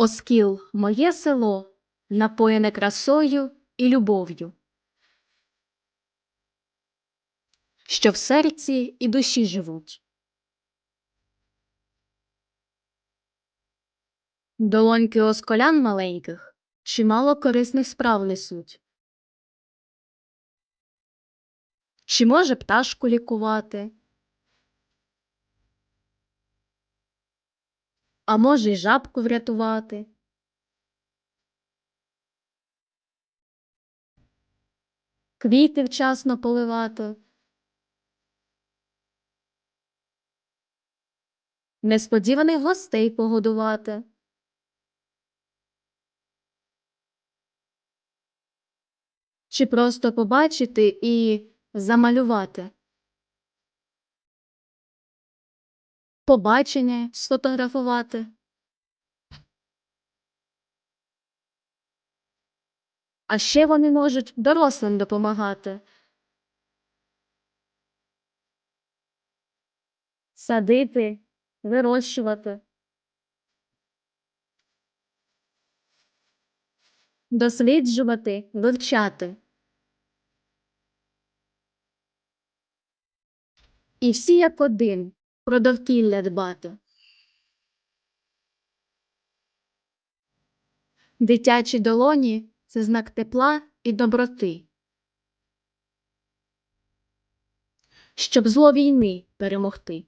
Оскіл моє село, напоєне красою і любов'ю, що в серці і душі живуть. Долоньки осколян маленьких чимало корисних справ несуть. Чи може пташку лікувати? А може й жабку врятувати? Квіти вчасно поливати. Несподіваних гостей погодувати. Чи просто побачити і замалювати. Побачення сфотографувати. А ще вони можуть дорослим допомагати. Садити, вирощувати. Досліджувати, вивчати. І всі як один про довкілля дбати. Дитячі долоні це знак тепла і доброти. Щоб зло війни перемогти.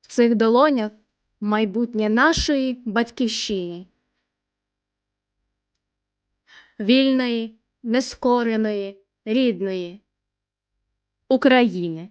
В цих долонях майбутнє нашої батьківщини. Вільної, нескореної, рідної України.